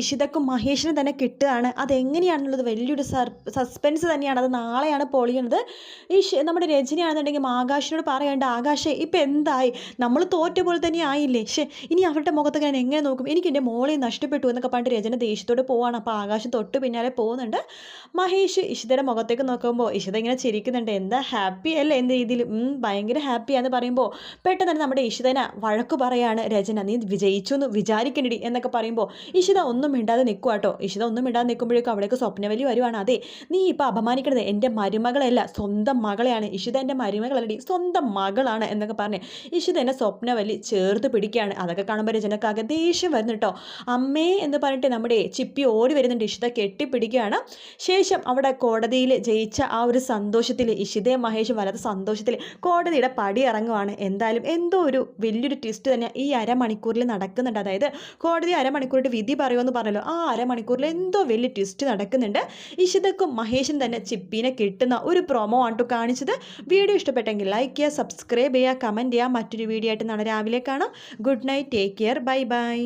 ഇഷിതക്കും മഹേഷിനും തന്നെ കിട്ടുകയാണ്. അതെങ്ങനെയാണെന്നുള്ളത് വലിയൊരു സസ്പെൻസ് തന്നെയാണ്. അത് നാളെയാണ് പൊളിയുന്നത് ഈ നമ്മുടെ രജനിയാണെന്നുണ്ടെങ്കിൽ ആകാശിനോട് പറയേണ്ട ആകാശേ ഇപ്പം എന്തായി? നമ്മൾ തോറ്റ പോലെ തന്നെ ആയില്ലേ? ഷേ ഇനി അവരുടെ മുഖത്തൊക്കെ ഞാൻ എങ്ങനെ നോക്കും? എനിക്ക് എന്റെ മോളെ നഷ്ടപ്പെട്ടു എന്നൊക്കെ പറഞ്ഞിട്ട് രജന ദേഷ്യത്തോട് പോവാണ്. അപ്പോൾ ആകാശം തൊട്ട് പിന്നാലെ പോകുന്നുണ്ട്. മഹേഷ് ഇഷിതയുടെ മുഖത്തേക്ക് നോക്കുമ്പോൾ ഇഷിത ഇങ്ങനെ ചിരിക്കുന്നുണ്ട്. എന്താ ഹാപ്പി അല്ലേ? എന്ത് രീതിയിൽ ഭയങ്കര ഹാപ്പിയാന്ന് പറയുമ്പോൾ പെട്ടെന്ന് തന്നെ നമ്മുടെ ഇഷിതന വഴക്ക് പറയാണ് രചന നീ വിജയിച്ചു എന്ന് വിചാരിക്കണ്ടി എന്നൊക്കെ പറയുമ്പോൾ ഇഷിത ഒന്നും മിണ്ടാതെ നിൽക്കുക കേട്ടോ ഇഷിത ഒന്നും മിണ്ടാതെ നിൽക്കുമ്പോഴേക്കും അവിടേക്ക് സ്വപ്നവലി വരുവാണ്. അതെ നീ ഇപ്പോൾ അപമാനിക്കണത് എന്റെ മരുമകളല്ല സ്വന്തം മകളെയാണ്. ഇഷിത എന്റെ മരുമകളല്ലടി സ്വന്തം മകളാണ് എന്നൊക്കെ പറഞ്ഞ് ഇഷിത എന്നെ സ്വപ്നവലി ചേർത്ത് പിടിക്കുകയാണ്. അതൊക്കെ കാണുമ്പോൾ രചനക്കാകെ ദേഷ്യം വരുന്നു കേട്ടോ അമ്മേ എന്ന് പറഞ്ഞിട്ട് നമ്മുടെ ചിപ്പി ഓടി വരുന്നുണ്ട്. ഇഷിത കെട്ടിപ്പിടിക്കുകയാണ്. ശേഷം അവിടെ കോടതിയിൽ ജയിച്ച ആ ഒരു സന്തോഷത്തിൽ ഇഷിതയും മഹേഷും വല്ലാത്ത സന്തോഷത്തിൽ കോടതിയുടെ പടി ഇറങ്ങുവാണ്. എന്തായാലും എന്തോ ഒരു വലിയൊരു ട്വിസ്റ്റ് തന്നെ ഈ അരമണിക്കൂറിൽ നടക്കുന്നുണ്ട്. അതായത് കോടതി അരമണിക്കൂറിന്റെ വിധി പറയുമെന്ന് പറഞ്ഞല്ലോ. ആ അരമണിക്കൂറിൽ എന്തോ വലിയ ട്വിസ്റ്റ് നടക്കുന്നുണ്ട്. ഇഷിതക്കും മഹേഷും തന്നെ ചിപ്പിനെ കിട്ടുന്ന ഒരു പ്രൊമോ ആണ് കാണിച്ചത്. വീഡിയോ ഇഷ്ടപ്പെട്ടെങ്കിൽ ലൈക്ക് ചെയ്യുക സബ്സ്ക്രൈബ് ചെയ്യുക കമന്റ് ചെയ്യുക. മറ്റൊരു വീഡിയോ ആയിട്ട് നാളെ രാവിലെ കാണാം. Good night take care bye bye